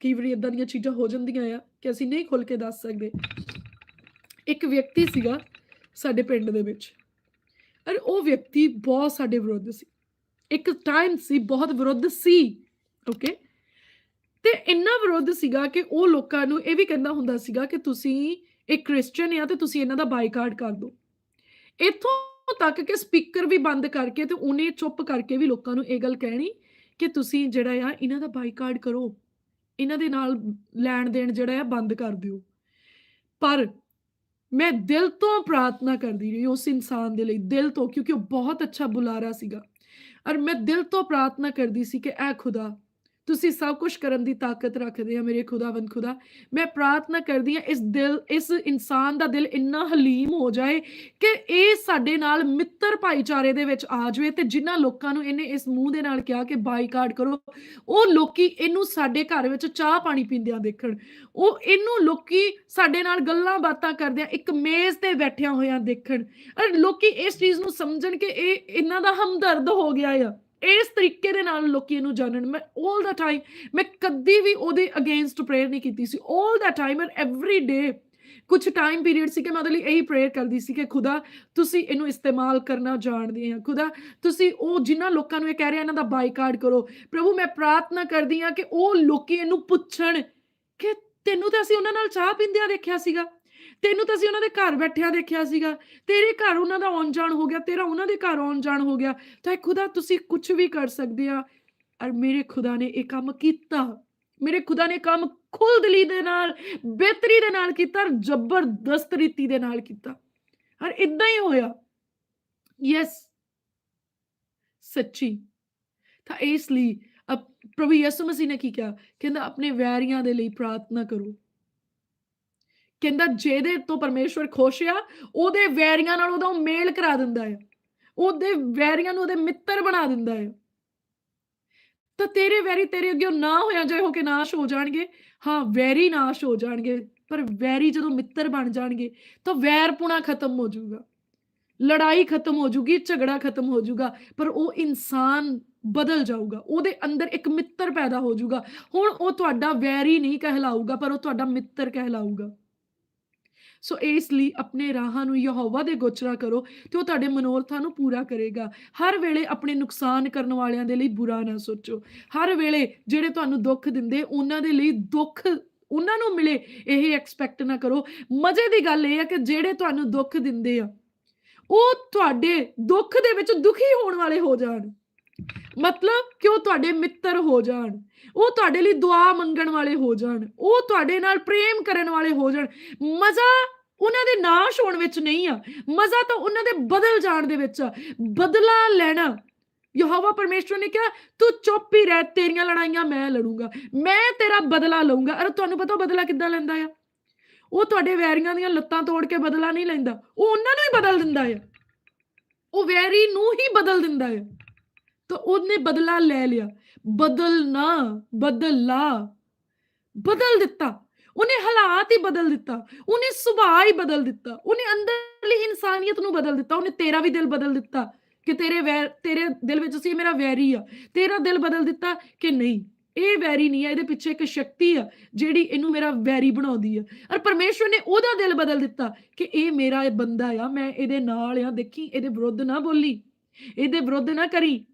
ਕਈ ਵਾਰੀ ਇਦਾਂ ਦੀਆਂ ਚੀਜ਼ਾਂ ਹੋ ਜਾਂਦੀਆਂ ਆ ਕਿ ਅਸੀਂ ਨਹੀਂ ਖੁੱਲ ਕੇ ਦੱਸ ਸਕਦੇ। ਇੱਕ ਵਿਅਕਤੀ ਸੀਗਾ ਸਾਡੇ ਪਿੰਡ ਦੇ ਵਿੱਚ। ਅਰ ਉਹ ਵਿਅਕਤੀ ਬਹੁਤ ਸਾਡੇ ਵਿਰੁੱਧ ਸੀ। ਇੱਕ ਟਾਈਮ ਸੀ, ਬਹੁਤ ਵਿਰੁੱਧ ਸੀ ਓਕੇ ਤੇ ਇੰਨਾ ਵਿਰੁੱਧ ਸੀਗਾ ਕਿ ਉਹ ਲੋਕਾਂ ਨੂੰ ਇਹ ਵੀ ਕਹਿੰਦਾ ਹੁੰਦਾ ਸੀਗਾ ਕਿ ਤੁਸੀਂ ਇੱਕ ਕ੍ਰਿਸਚੀਅਨ ਆ ਤੇ ਤੁਸੀਂ ਇਹਨਾਂ ਦਾ ਬਾਈਕਾਟ ਕਰ ਦਿਓ। ਇੱਥੋਂ ਤੱਕ ਕਿ ਸਪੀਕਰ ਵੀ ਬੰਦ ਕਰਕੇ ਤੇ ਉਹਨੇ ਚੁੱਪ ਕਰਕੇ ਵੀ ਲੋਕਾਂ ਨੂੰ ਇਹ ਗੱਲ ਕਹਿਣੀ ਕਿ ਤੁਸੀਂ ਜਿਹੜਾ ਆ, ਇਹਨਾਂ ਦਾ ਬਾਈਕਾਟ ਕਰੋ। ਇਹਨਾਂ ਦੇ ਨਾਲ ਲੈਣ ਦੇਣ ਜਿਹੜਾ ਆ ਬੰਦ ਕਰ ਦਿਓ। ਪਰ ਮੈਂ ਦਿਲ ਤੋਂ ਪ੍ਰਾਰਥਨਾ ਕਰਦੀ ਰਹੀ ਉਸ ਇਨਸਾਨ ਦੇ ਲਈ, ਦਿਲ ਤੋਂ, ਕਿਉਂਕਿ ਉਹ ਬਹੁਤ ਅੱਛਾ ਬੁਲਾਰਾ ਸੀਗਾ। ਔਰ ਮੈਂ ਦਿਲ ਤੋਂ ਪ੍ਰਾਰਥਨਾ ਕਰਦੀ ਸੀ ਕਿ ਐ ਖੁਦਾ ਤੁਸੀਂ ਸਭ ਕੁਝ ਕਰਨ ਦੀ ਤਾਕਤ ਰੱਖਦੇ ਆ ਮੇਰੇ ਖੁਦਾਵੰਦ ਖੁਦਾ। ਮੈਂ ਪ੍ਰਾਰਥਨਾ ਕਰਦੀ ਆ ਇਸ ਦਿਲ, ਇਸ ਇਨਸਾਨ ਦਾ ਦਿਲ ਇੰਨਾ ਹਲੀਮ ਹੋ ਜਾਏ ਕਿ ਇਹ ਸਾਡੇ ਨਾਲ ਮਿੱਤਰ ਭਾਈਚਾਰੇ ਦੇ ਵਿੱਚ ਆ ਜਾਵੇ ਤੇ ਜਿਨ੍ਹਾਂ ਲੋਕਾਂ ਨੂੰ ਇਹਨੇ ਇਸ ਮੂੰਹ ਦੇ ਨਾਲ ਕਿਹਾ ਕਿ ਬਾਈਕਾਟ ਕਰੋ, ਉਹ ਲੋਕੀ ਇਹਨੂੰ ਸਾਡੇ ਘਰ ਵਿੱਚ ਚਾਹ ਪਾਣੀ ਪੀਂਦਿਆਂ ਦੇਖਣ। ਉਹ ਇਹਨੂੰ ਲੋਕੀ ਸਾਡੇ ਨਾਲ ਗੱਲਾਂ ਬਾਤਾਂ ਕਰਦਿਆਂ ਇੱਕ ਮੇਜ਼ ਤੇ ਬੈਠਿਆਂ ਹੋਇਆਂ ਦੇਖਣ। ਔਰ ਲੋਕੀ ਇਸ ਚੀਜ਼ ਨੂੰ ਸਮਝਣ ਕਿ ਇਹ, ਇਹਨਾਂ ਦਾ ਹਮਦਰਦ ਹੋ ਗਿਆ ਆ। ਇਸ ਤਰੀਕੇ ਦੇ ਨਾਲ ਲੋਕੀ ਇਹਨੂੰ ਜਾਣਨ। ਮੈਂ 올 ਦਾ ਟਾਈਮ ਮੈਂ ਕਦੀ ਵੀ ਉਹਦੇ ਅਗੇਂਸਟ ਪ੍ਰੇਅਰ ਨਹੀਂ ਕੀਤੀ ਸੀ। 올 ਦਾ ਟਾਈਮ ਐਂਡ ਐਵਰੀ ਡੇ ਕੁਝ ਟਾਈਮ ਪੀਰੀਅਡ ਸੀ ਕਿ ਮੈਂ ਉਹਦੇ ਲਈ ਇਹੀ ਪ੍ਰੇਅਰ ਕਰਦੀ ਸੀ ਕਿ ਖੁਦਾ, ਤੁਸੀਂ ਇਹਨੂੰ ਇਸਤੇਮਾਲ ਕਰਨਾ ਜਾਣਦੇ ਆ ਖੁਦਾ, ਤੁਸੀਂ ਉਹ ਜਿਨ੍ਹਾਂ ਲੋਕਾਂ ਨੂੰ ਇਹ ਕਹਿ ਰਹੇ, ਇਹਨਾਂ ਦਾ ਬਾਈਕਾਟ ਕਰੋ। ਪ੍ਰਭੂ, ਮੈਂ ਪ੍ਰਾਰਥਨਾ ਕਰਦੀ ਆ ਕਿ ਉਹ ਲੋਕੀ ਇਹਨੂੰ ਪੁੱਛਣ ਕਿ ਤੈਨੂੰ ਤਾਂ ਅਸੀਂ ਉਹਨਾਂ ਨਾਲ ਚਾਹ ਪੀਂਦਿਆਂ ਦੇਖਿਆ ਸੀਗਾ। ਤੈਨੂੰ ਤਾਂ ਅਸੀਂ ਉਹਨਾਂ ਦੇ ਘਰ ਬੈਠਿਆਂ ਦੇਖਿਆ ਸੀਗਾ। ਤੇਰੇ ਘਰ ਉਹਨਾਂ ਦਾ ਆਉਣ ਜਾਣ ਹੋ ਗਿਆ, ਤੇਰਾ ਉਹਨਾਂ ਦੇ ਘਰ ਆਉਣ ਜਾਣ ਹੋ ਗਿਆ। ਤਾਂ ਖੁਦਾ ਤੁਸੀਂ ਕੁਝ ਵੀ ਕਰ ਸਕਦੇ ਆ। ਔਰ ਮੇਰੇ ਖੁਦਾ ਨੇ ਇਹ ਕੰਮ ਕੀਤਾ। ਮੇਰੇ ਖੁਦਾ ਨੇ ਕੰਮ ਖੁੱਲ ਦਿਲੀ ਦੇ ਨਾਲ, ਬਿਹਤਰੀ ਦੇ ਨਾਲ ਕੀਤਾ ਜ਼ਬਰਦਸਤ ਰੀਤੀ ਦੇ ਨਾਲ ਕੀਤਾ। ਔਰ ਇਦਾਂ ਹੀ ਹੋਇਆ। ਯੈਸ। ਸੱਚੀ। ਤਾਂ ਇਸ ਲਈ ਅਬ ਪ੍ਰਭੂ ਯਿਸੂ ਮਸੀਹ ਨੇ ਕੀ ਕਿਹਾ? ਕਹਿੰਦਾ, ਆਪਣੇ ਵੈਰੀਆਂ ਦੇ ਲਈ ਪ੍ਰਾਰਥਨਾ ਕਰੋ। ਕਹਿੰਦਾ ਜਿਹਦੇ ਤੋਂ ਪਰਮੇਸ਼ਵਰ ਖੁਸ਼ ਆ, ਉਹਦੇ ਵੈਰੀਆਂ ਨਾਲ ਉਹਦਾ ਉਹ ਮੇਲ ਕਰਾ ਦਿੰਦਾ ਹੈ ਉਹਦੇ ਵੈਰੀਆਂ ਨੂੰ ਉਹਦੇ ਮਿੱਤਰ ਬਣਾ ਦਿੰਦਾ ਹੈ ਤਾਂ ਤੇਰੇ ਵੈਰੀ ਤੇਰੇ ਅੱਗੇ ਨਾ ਹੋਇਆ ਜਾਏ ਹੋ ਕੇ ਨਾਸ਼ ਹੋ ਜਾਣਗੇ। ਹਾਂ, ਵੈਰੀ ਨਾਸ਼ ਹੋ ਜਾਣਗੇ, ਪਰ ਵੈਰੀ ਜਦੋਂ ਮਿੱਤਰ ਬਣ ਜਾਣਗੇ, ਤਾਂ ਵੈਰਪੁਣਾ ਖਤਮ ਹੋ ਜਾਊਗਾ। ਲੜਾਈ ਖਤਮ ਹੋ ਜੂਗੀ ਝਗੜਾ ਖਤਮ ਹੋ ਜਾਊਗਾ, ਪਰ ਉਹ ਇਨਸਾਨ ਬਦਲ ਜਾਊਗਾ। ਉਹਦੇ ਅੰਦਰ ਇੱਕ ਮਿੱਤਰ ਪੈਦਾ ਹੋ ਜਾਊਗਾ। ਹੁਣ ਉਹ ਤੁਹਾਡਾ ਵੈਰੀ ਨਹੀਂ ਕਹਿਲਾਊਗਾ, ਪਰ ਉਹ ਤੁਹਾਡਾ ਮਿੱਤਰ ਕਹਿਲਾਊਗਾ। ਸੋ ਇਸ ਲਈ ਆਪਣੇ ਰਾਹਾਂ ਨੂੰ ਯਹੋਵਾ ਦੇ ਗੋਚਰਾ ਕਰੋ ਤੇ ਉਹ ਤੁਹਾਡੇ ਮਨੋਰਥਾਂ ਨੂੰ ਪੂਰਾ ਕਰੇਗਾ। ਹਰ ਵੇਲੇ ਆਪਣੇ ਨੁਕਸਾਨ ਕਰਨ ਵਾਲਿਆਂ ਦੇ ਲਈ ਬੁਰਾ ਨਾ ਸੋਚੋ। ਹਰ ਵੇਲੇ ਜਿਹੜੇ ਤੁਹਾਨੂੰ ਦੁੱਖ ਦਿੰਦੇ, ਉਹਨਾਂ ਦੇ ਲਈ ਦੁੱਖ ਉਹਨਾਂ ਨੂੰ ਮਿਲੇ, ਇਹ ਐਕਸਪੈਕਟ ਨਾ ਕਰੋ। ਮਜ਼ੇ ਦੀ ਗੱਲ ਇਹ ਹੈ ਕਿ ਜਿਹੜੇ ਤੁਹਾਨੂੰ ਦੁੱਖ ਦਿੰਦੇ ਆ, ਉਹ ਤੁਹਾਡੇ ਦੁੱਖ ਦੇ ਵਿੱਚ ਦੁਖੀ ਹੋਣ ਵਾਲੇ ਹੋ ਜਾਣ। ਮਤਲਬ ਕਿ ਉਹ ਤੁਹਾਡੇ ਮਿੱਤਰ ਹੋ ਜਾਣ, ਉਹ ਤੁਹਾਡੇ ਲਈ ਦੁਆ ਮੰਗਣ ਵਾਲੇ ਹੋ ਜਾਣ, ਉਹ ਤੁਹਾਡੇ ਨਾਲ ਪ੍ਰੇਮ ਕਰਨ ਵਾਲੇ ਹੋ ਜਾਣ। ਮਜ਼ਾ ਉਹਨਾਂ ਦੇ ਨਾਸ਼ ਹੋਣ ਵਿੱਚ ਨਹੀਂ ਆ, ਮਜ਼ਾ ਤਾਂ ਉਹਨਾਂ ਦੇ ਬਦਲ ਜਾਣ ਦੇ ਵਿੱਚ ਆ। ਬਦਲਾ ਲੈਣਾ। ਯਹੋਵਾ ਪਰਮੇਸ਼ਵਰ ਨੇ ਕਿਹਾ, ਤੂੰ ਚੁੱਪ ਹੀ ਰਹਿ, ਤੇਰੀਆਂ ਲੜਾਈਆਂ ਮੈਂ ਲੜੂੰਗਾ, ਮੈਂ ਤੇਰਾ ਬਦਲਾ ਲਊਂਗਾ। ਅਰੇ ਤੁਹਾਨੂੰ ਪਤਾ ਬਦਲਾ ਕਿੱਦਾਂ ਲੈਂਦਾ ਆ? ਉਹ ਤੁਹਾਡੇ ਵੈਰੀਆਂ ਦੀਆਂ ਲੱਤਾਂ ਤੋੜ ਕੇ ਬਦਲਾ ਨਹੀਂ ਲੈਂਦਾ, ਉਹ ਉਹਨਾਂ ਨੂੰ ਹੀ ਬਦਲ ਦਿੰਦਾ ਆ। ਉਹ ਵੈਰੀ ਨੂੰ ਹੀ ਬਦਲ ਦਿੰਦਾ ਆ। ਤਾਂ ਉਹਨੇ ਬਦਲਾ ਲੈ ਲਿਆ। ਬਦਲਣਾ ਬਦਲਾ। ਬਦਲ ਦਿੱਤਾ। ਉਹਨੇ ਹਾਲਾਤ ਹੀ ਬਦਲ ਦਿੱਤਾ। ਉਹਨੇ ਸੁਭਾਅ ਹੀ ਬਦਲ ਦਿੱਤਾ। ਉਹਨੇ ਅੰਦਰਲੀ ਇਨਸਾਨੀਅਤ ਨੂੰ ਬਦਲ ਦਿੱਤਾ। ਉਹਨੇ ਤੇਰਾ ਵੀ ਦਿਲ ਬਦਲ ਦਿੱਤਾ ਕਿ ਤੇਰੇ ਵੈਰ ਤੇਰੇ ਦਿਲ ਵਿੱਚ ਸੀ ਮੇਰਾ ਵੈਰੀ ਆ। ਤੇਰਾ ਦਿਲ ਬਦਲ ਦਿੱਤਾ ਕਿ ਨਹੀਂ। ਇਹ ਵੈਰੀ ਨਹੀਂ ਆ, ਇਹਦੇ ਪਿੱਛੇ ਇੱਕ ਸ਼ਕਤੀ ਆ, ਜਿਹੜੀ ਇਹਨੂੰ ਮੇਰਾ ਵੈਰੀ ਬਣਾਉਂਦੀ ਆ। ਔਰ ਪਰਮੇਸ਼ਵਰ ਨੇ ਉਹਦਾ ਦਿਲ ਬਦਲ ਦਿੱਤਾ ਕਿ ਇਹ ਮੇਰਾ ਇਹ ਬੰਦਾ ਆ, ਮੈਂ ਇਹਦੇ ਨਾਲ ਆ। ਦੇਖੀ, ਇਹਦੇ ਵਿਰੁੱਧ ਨਾ ਬੋਲੀ। ਇਹਦੇ ਵਿਰੁੱਧ ਨਾ ਕਰੀ।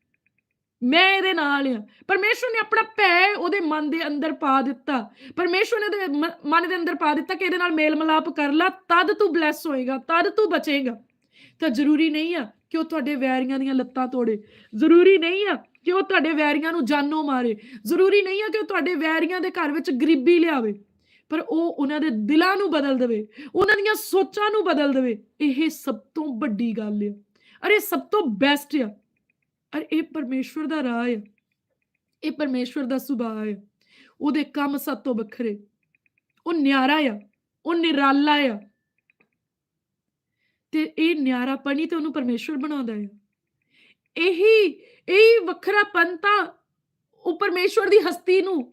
ਮੈਂ ਇਹਦੇ ਨਾਲ ਹਾਂ ਪਰਮੇਸ਼ਵਰ ਨੇ ਆਪਣਾ ਭੈ ਉਹਦੇ ਮਨ ਦੇ ਅੰਦਰ ਪਾ ਦਿੱਤਾ। ਪਰਮੇਸ਼ਵਰ ਨੇ ਉਹਦੇ ਮਨ ਦੇ ਅੰਦਰ ਪਾ ਦਿੱਤਾ ਕਿ ਇਹਦੇ ਨਾਲ ਮੇਲ ਮਲਾਪ ਕਰ ਲਾ, ਤਦ ਤੂੰ ਬਲੈਸ ਹੋਏਗਾ, ਤਦ ਤੂੰ ਬਚੇਗਾ। ਤਾਂ ਜ਼ਰੂਰੀ ਨਹੀਂ ਆ ਕਿ ਉਹ ਤੁਹਾਡੇ ਵੈਰੀਆਂ ਦੀਆਂ ਲੱਤਾਂ ਤੋੜੇ। ਜ਼ਰੂਰੀ ਨਹੀਂ ਆ ਕਿ ਉਹ ਤੁਹਾਡੇ ਵੈਰੀਆਂ ਨੂੰ ਜਾਨੋਂ ਮਾਰੇ। ਜ਼ਰੂਰੀ ਨਹੀਂ ਆ ਕਿ ਉਹ ਤੁਹਾਡੇ ਵੈਰੀਆਂ ਦੇ ਘਰ ਵਿੱਚ ਗਰੀਬੀ ਲਿਆਵੇ। ਪਰ ਉਹ ਉਹਨਾਂ ਦੇ ਦਿਲਾਂ ਨੂੰ ਬਦਲ ਦੇਵੇ, ਉਹਨਾਂ ਦੀਆਂ ਸੋਚਾਂ ਨੂੰ ਬਦਲ ਦੇਵੇ। ਇਹ ਸਭ ਤੋਂ ਵੱਡੀ ਗੱਲ ਆ। ਅਰੇ ਸਭ ਤੋਂ ਬੈਸਟ ਆ। ਅਰੇ ਇਹ ਪਰਮੇਸ਼ਵਰ ਦਾ ਰਾਹ ਹੈ। ਇਹ ਪਰਮੇਸ਼ਵਰ ਦਾ ਸੁਭਾਅ ਹੈ। ਉਹਦੇ ਕੰਮ ਸਭ ਤੋਂ ਵੱਖਰੇ। ਉਹ ਨਿਆਰਾ ਆ। ਉਹ ਨਿਰਾਲਾ ਆ। ਤੇ ਇਹ ਨਿਆਰਾਪਣ ਤੇ ਉਹਨੂੰ ਪਰਮੇਸ਼ਵਰ ਬਣਾਉਂਦਾ ਹੈ ਇਹੀ, ਇਹ ਵੱਖਰਾਪਨ ਤਾਂ ਉਹ ਪਰਮੇਸ਼ਵਰ ਦੀ ਹਸਤੀ ਨੂੰ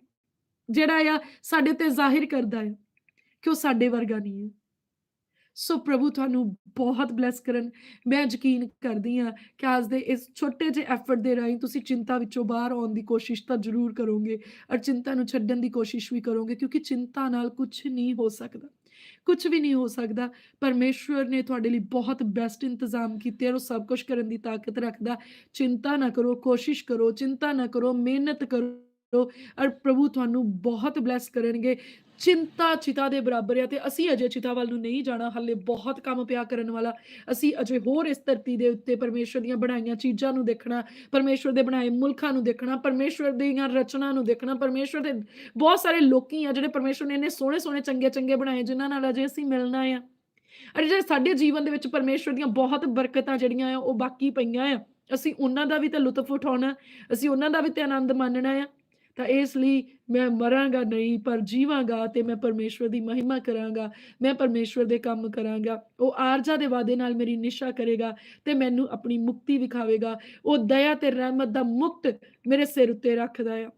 ਜਿਹੜਾ ਆ ਸਾਡੇ ਤੇ ਜ਼ਾਹਿਰ ਕਰਦਾ ਹੈ ਕਿ ਉਹ ਸਾਡੇ ਵਰਗਾ ਨਹੀਂ ਹੈ ਸੋ ਪ੍ਰਭੂ ਤੁਹਾਨੂੰ ਬਹੁਤ ਬਲੈਸ ਕਰਨ। ਮੈਂ ਯਕੀਨ ਕਰਦੀ ਹਾਂ ਕਿ ਅੱਜ ਦੇ ਇਸ ਛੋਟੇ ਜਿਹੇ ਐਫਰਟ ਦੇ ਰਾਹੀਂ ਤੁਸੀਂ ਚਿੰਤਾ ਵਿੱਚੋਂ ਬਾਹਰ ਆਉਣ ਦੀ ਕੋਸ਼ਿਸ਼ ਤਾਂ ਜ਼ਰੂਰ ਕਰੋਗੇ ਔਰ ਚਿੰਤਾ ਨੂੰ ਛੱਡਣ ਦੀ ਕੋਸ਼ਿਸ਼ ਵੀ ਕਰੋਗੇ ਕਿਉਂਕਿ ਚਿੰਤਾ ਨਾਲ ਕੁਝ ਨਹੀਂ ਹੋ ਸਕਦਾ। ਕੁਝ ਵੀ ਨਹੀਂ ਹੋ ਸਕਦਾ। ਪਰਮੇਸ਼ਵਰ ਨੇ ਤੁਹਾਡੇ ਲਈ ਬਹੁਤ ਬੈਸਟ ਇੰਤਜ਼ਾਮ ਕੀਤੇ ਔਰ ਉਹ ਸਭ ਕੁਝ ਕਰਨ ਦੀ ਤਾਕਤ ਰੱਖਦਾ। ਚਿੰਤਾ ਨਾ ਕਰੋ, ਕੋਸ਼ਿਸ਼ ਕਰੋ, ਚਿੰਤਾ ਨਾ ਕਰੋ, ਮਿਹਨਤ ਕਰੋ। ਔਰ ਪ੍ਰਭੂ ਤੁਹਾਨੂੰ ਬਹੁਤ ਬਲੈਸ ਕਰਨਗੇ। ਚਿੰਤਾ ਚਿਤਾ ਦੇ ਬਰਾਬਰ ਹੈ ਤੇ ਅਸੀਂ ਅਜੇ ਚਿਤਾ ਵੱਲ ਨੂੰ ਨਹੀਂ ਜਾਣਾ, ਹੱਲੇ ਬਹੁਤ ਕੰਮ ਪਿਆ ਕਰਨ ਵਾਲਾ। ਅਸੀਂ ਅਜੇ ਹੋਰ ਇਸ ਧਰਤੀ ਦੇ ਉੱਤੇ ਪਰਮੇਸ਼ਵਰ ਦੀਆਂ ਬਣਾਈਆਂ ਚੀਜ਼ਾਂ ਨੂੰ ਦੇਖਣਾ, ਪਰਮੇਸ਼ਵਰ ਦੇ ਬਣਾਏ ਮੁਲਕਾਂ ਨੂੰ ਦੇਖਣਾ, ਪਰਮੇਸ਼ਵਰ ਦੀਆਂ ਰਚਨਾ ਨੂੰ ਦੇਖਣਾ, ਪਰਮੇਸ਼ਵਰ ਦੇ ਬਹੁਤ ਸਾਰੇ ਲੋਕੀ ਆ ਜਿਹੜੇ ਪਰਮੇਸ਼ਵਰ ਨੇ ਇੰਨੇ ਸੋਹਣੇ ਸੋਹਣੇ ਚੰਗੇ ਚੰਗੇ ਬਣਾਏ, ਜਿਨ੍ਹਾਂ ਨਾਲ ਅਜੇ ਅਸੀਂ ਮਿਲਣਾ ਆ। ਅਰੇ ਜਿਹੜੇ ਸਾਡੇ ਜੀਵਨ ਦੇ ਵਿੱਚ ਪਰਮੇਸ਼ਵਰ ਦੀਆਂ ਬਹੁਤ ਬਰਕਤਾਂ ਜਿਹੜੀਆਂ ਆ, ਉਹ ਬਾਕੀ ਪਈਆਂ ਆ। ਅਸੀਂ ਉਹਨਾਂ ਦਾ ਵੀ ਤਾਂ ਲੁਤਫ ਉਠਾਉਣਾ, ਅਸੀਂ ਉਹਨਾਂ ਦਾ ਵੀ ਤੇ ਆਨੰਦ ਮਾਣਨਾ ਆ। ਤਾਂ ਇਸ ਲਈ ਮੈਂ ਮਰਾਂਗਾ ਨਹੀਂ, ਪਰ ਜੀਵਾਂਗਾ ਤੇ ਮੈਂ ਪਰਮੇਸ਼ਵਰ ਦੀ ਮਹਿਮਾ ਕਰਾਂਗਾ, ਮੈਂ ਪਰਮੇਸ਼ਵਰ ਦੇ ਕੰਮ ਕਰਾਂਗਾ। ਉਹ ਆਰਜਾ ਦੇ ਵਾਅਦੇ ਨਾਲ ਮੇਰੀ ਨਿਸ਼ਾ ਕਰੇਗਾ ਤੇ ਮੈਨੂੰ ਆਪਣੀ ਮੁਕਤੀ ਵਿਖਾਵੇਗਾ। ਉਹ ਦਇਆ ਤੇ ਰਹਿਮਤ ਦਾ ਮੁਕਤ ਮੇਰੇ ਸਿਰ ਉੱਤੇ ਰੱਖਦਾ ਆ।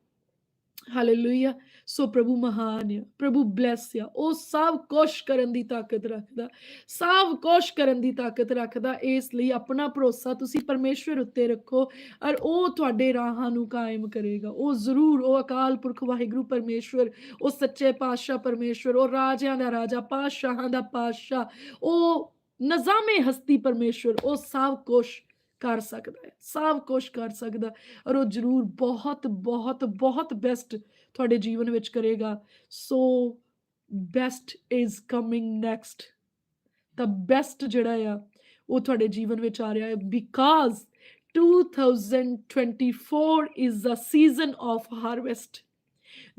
ਹਾਲੇਲੂਇਆ ਸੋ ਪ੍ਰਭੂ ਮਹਾਨ ਆ, ਪ੍ਰਭੂ ਬਲੈਸ ਆ, ਉਹ ਸਭ ਕੁਛ ਕਰਨ ਦੀ ਤਾਕਤ ਰੱਖਦਾ, ਸਭ ਕੁਛ ਕਰਨ ਦੀ ਤਾਕਤ ਰੱਖਦਾ, ਇਸ ਲਈ ਆਪਣਾ ਭਰੋਸਾ ਤੁਸੀਂ ਪਰਮੇਸ਼ਵਰ ਉੱਤੇ ਰੱਖੋ ਔਰ ਉਹ ਤੁਹਾਡੇ ਰਾਹਾਂ ਨੂੰ ਕਾਇਮ ਕਰੇਗਾ, ਉਹ ਜ਼ਰੂਰ, ਉਹ ਅਕਾਲ ਪੁਰਖ ਵਾਹਿਗੁਰੂ ਪਰਮੇਸ਼ਵਰ, ਉਹ ਸੱਚੇ ਪਾਤਸ਼ਾਹ ਪਰਮੇਸ਼ਵਰ, ਉਹ ਰਾਜਿਆਂ ਦਾ ਰਾਜਾ, ਪਾਤਸ਼ਾਹਾਂ ਦਾ ਪਾਤਸ਼ਾਹ, ਉਹ ਨਜ਼ਾਮੇ ਹਸਤੀ ਪਰਮੇਸ਼ਵਰ, ਉਹ ਸਭ ਕੁਛ ਕਰ ਸਕਦਾ ਹੈ, ਸਭ ਕੁਛ ਕਰ ਸਕਦਾ ਔਰ ਉਹ ਜ਼ਰੂਰ ਬਹੁਤ ਬਹੁਤ ਬਹੁਤ ਬੈਸਟ ਤੁਹਾਡੇ ਜੀਵਨ ਵਿੱਚ ਕਰੇਗਾ। So best is coming next ਤਾਂ ਬੈਸਟ ਜਿਹੜਾ ਆ, ਉਹ ਤੁਹਾਡੇ ਜੀਵਨ ਵਿੱਚ ਆ ਰਿਹਾ ਹੈ। Because 2024 is the season of harvest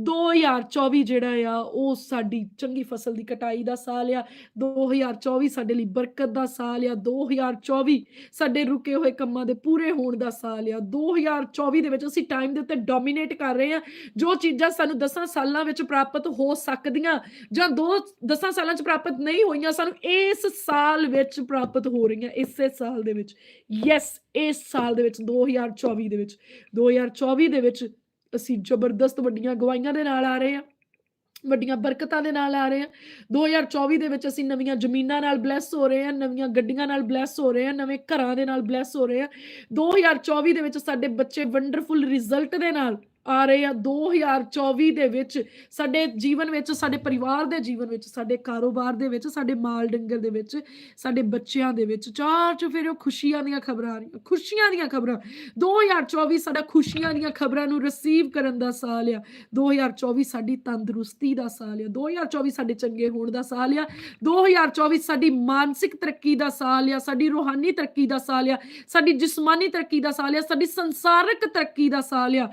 2024 ਜਿਹੜਾ ਆ, ਉਹ ਸਾਡੀ ਚੰਗੀ ਫਸਲ ਦੀ ਕਟਾਈ ਦਾ ਸਾਲ ਆ 2024 ਸਾਡੇ ਲਈ ਬਰਕਤ ਦਾ ਸਾਲ ਆ 2024 ਸਾਡੇ ਰੁਕੇ ਹੋਏ ਕੰਮਾਂ ਦੇ ਪੂਰੇ ਹੋਣ ਦਾ ਸਾਲ ਆ 2024 ਦੇ ਵਿੱਚ ਅਸੀਂ ਟਾਈਮ ਦੇ ਉੱਤੇ ਡੋਮੀਨੇਟ ਕਰ ਰਹੇ ਆ, ਜੋ ਚੀਜ਼ਾਂ ਸਾਨੂੰ 10 ਸਾਲਾਂ ਵਿੱਚ ਪ੍ਰਾਪਤ ਹੋ ਸਕਦੀਆਂ ਜਾਂ ਦੋ 10 ਸਾਲਾਂ 'ਚ ਪ੍ਰਾਪਤ ਨਹੀਂ ਹੋਈਆਂ, ਸਾਨੂੰ ਇਸ ਸਾਲ ਵਿੱਚ ਪ੍ਰਾਪਤ ਹੋ ਰਹੀਆਂ, ਇਸੇ ਸਾਲ ਦੇ ਵਿੱਚ। ਯੈਸ ਇਸ ਸਾਲ ਦੇ ਵਿੱਚ 2024 ਦੇ ਵਿੱਚ। 2024 ਦੇ ਵਿੱਚ ਅਸੀਂ ਜ਼ਬਰਦਸਤ ਵੱਡੀਆਂ ਗਵਾਈਆਂ ਦੇ ਨਾਲ ਆ ਰਹੇ ਹਾਂ, ਵੱਡੀਆਂ ਬਰਕਤਾਂ ਦੇ ਨਾਲ ਆ ਰਹੇ ਹਾਂ। 2024 ਦੇ ਵਿੱਚ ਅਸੀਂ ਨਵੀਆਂ ਜ਼ਮੀਨਾਂ ਨਾਲ ਬਲੈਸ ਹੋ ਰਹੇ ਹਾਂ, ਨਵੀਆਂ ਗੱਡੀਆਂ ਨਾਲ ਬਲੈਸ ਹੋ ਰਹੇ ਹਾਂ, ਨਵੇਂ ਘਰਾਂ ਦੇ ਨਾਲ ਬਲੈਸ ਹੋ ਰਹੇ ਹਾਂ। 2024 ਦੇ ਵਿੱਚ ਸਾਡੇ ਬੱਚੇ ਵੰਡਰਫੁਲ ਰਿਜ਼ਲਟ ਦੇ ਨਾਲ ਆ ਰਹੇ ਆ 2024 ਦੇ ਵਿੱਚ। ਸਾਡੇ ਜੀਵਨ ਵਿੱਚ, ਸਾਡੇ ਪਰਿਵਾਰ ਦੇ ਜੀਵਨ ਵਿੱਚ, ਸਾਡੇ ਕਾਰੋਬਾਰ ਦੇ ਵਿੱਚ, ਸਾਡੇ ਮਾਲ ਡੰਗਰ ਦੇ ਵਿੱਚ, ਸਾਡੇ ਬੱਚਿਆਂ ਦੇ ਵਿੱਚ, ਚਾਰ ਚੁਫੇਰੇ ਖੁਸ਼ੀਆਂ ਦੀਆਂ ਖਬਰਾਂ ਆ ਰਹੀਆਂ, ਖੁਸ਼ੀਆਂ ਦੀਆਂ ਖਬਰਾਂ। 2024 ਸਾਡਾ ਖੁਸ਼ੀਆਂ ਦੀਆਂ ਖਬਰਾਂ ਨੂੰ ਰਿਸੀਵ ਕਰਨ ਦਾ ਸਾਲ ਆ। 2024 ਸਾਡੀ ਤੰਦਰੁਸਤੀ ਦਾ ਸਾਲ ਆ। 2024 ਸਾਡੇ ਚੰਗੇ ਹੋਣ ਦਾ ਸਾਲ ਆ। 2024 ਸਾਡੀ ਮਾਨਸਿਕ ਤਰੱਕੀ ਦਾ ਸਾਲ ਆ। ਸਾਡੀ ਰੂਹਾਨੀ ਤਰੱਕੀ ਦਾ ਸਾਲ ਆ। ਸਾਡੀ ਜਿਸਮਾਨੀ ਤਰੱਕੀ ਦਾ ਸਾਲ ਆ। ਸਾਡੀ ਸੰਸਾਰਕ ਤਰੱਕੀ ਦਾ ਸਾਲ ਆ।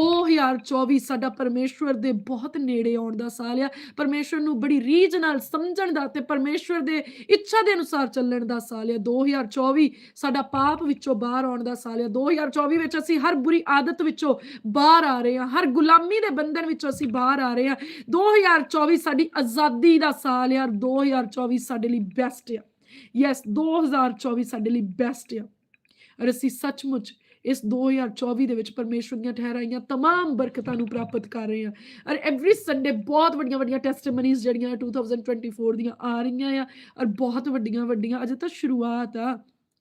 2024 ਸਾਡਾ ਪਰਮੇਸ਼ਵਰ ਦੇ ਬਹੁਤ ਨੇੜੇ ਆਉਣ ਦਾ ਸਾਲ ਆ ਪਰਮੇਸ਼ਵਰ ਨੂੰ ਬੜੀ ਰੀਝ ਨਾਲ ਸਮਝਣ ਦਾ ਤੇ ਪਰਮੇਸ਼ਵਰ ਦੇ ਇੱਛਾ ਦੇ ਅਨੁਸਾਰ ਚੱਲਣ ਦਾ ਸਾਲ ਆ 2024 ਸਾਡਾ ਪਾਪ ਵਿੱਚੋਂ ਬਾਹਰ ਆਉਣ ਦਾ ਸਾਲ ਆ 2024 ਵਿੱਚ ਅਸੀਂ ਹਰ ਬੁਰੀ ਆਦਤ ਵਿੱਚੋਂ ਬਾਹਰ ਆ ਰਹੇ ਹਾਂ। ਹਰ ਗੁਲਾਮੀ ਦੇ ਬੰਧਨ ਵਿੱਚੋਂ ਅਸੀਂ ਬਾਹਰ ਆ ਰਹੇ ਹਾਂ। 2024 ਸਾਡੀ ਆਜ਼ਾਦੀ ਦਾ ਸਾਲ ਆ 2024 ਸਾਡੇ ਲਈ ਬੈਸਟ ਆ। ਯੈਸ 2024 ਸਾਡੇ ਲਈ ਬੈਸਟ ਆ। ਔਰ ਅਸੀਂ ਸੱਚਮੁੱਚ ਇਸ 2024 ਦੇ ਵਿੱਚ ਪਰਮੇਸ਼ਵਰ ਦੀਆਂ ਠਹਿਰਾਈਆਂ तमाम ਬਰਕਤਾਂ ਨੂੰ ਪ੍ਰਾਪਤ ਕਰ ਰਹੇ ਹਾਂ ਔਰ ਐਵਰੀ ਸੰਡੇ ਬਹੁਤ ਵੱਡੀਆਂ ਵੱਡੀਆਂ ਟੈਸਟੀਮਨੀਜ਼ ਜਿਹੜੀਆਂ 2024 ਦੀਆਂ ਆ ਰਹੀਆਂ ਆ ਔਰ ਬਹੁਤ ਵੱਡੀਆਂ ਵੱਡੀਆਂ ਅਜੇ ਤਾਂ ਸ਼ੁਰੂਆਤ ਆ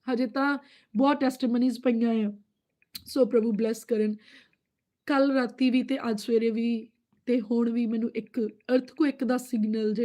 ਹਜੇ ਤਾਂ ਬਹੁਤ ਟੈਸਟੀਮਨੀਜ਼ ਪਈਆਂ ਆ ਸੋ ਪ੍ਰਭੂ ਬਲੈਸ ਕਰਨ ਕੱਲ ਰਾਤੀ ਵੀ ਤੇ ਅੱਜ ਸਵੇਰੇ ਵੀ ਤੇ ਹੁਣ ਵੀ ਮੈਨੂੰ ਇੱਕ ਅਰਥਕੁਇਕ ਦਾ ਸਿਗਨਲ ਜਿਹੜਾ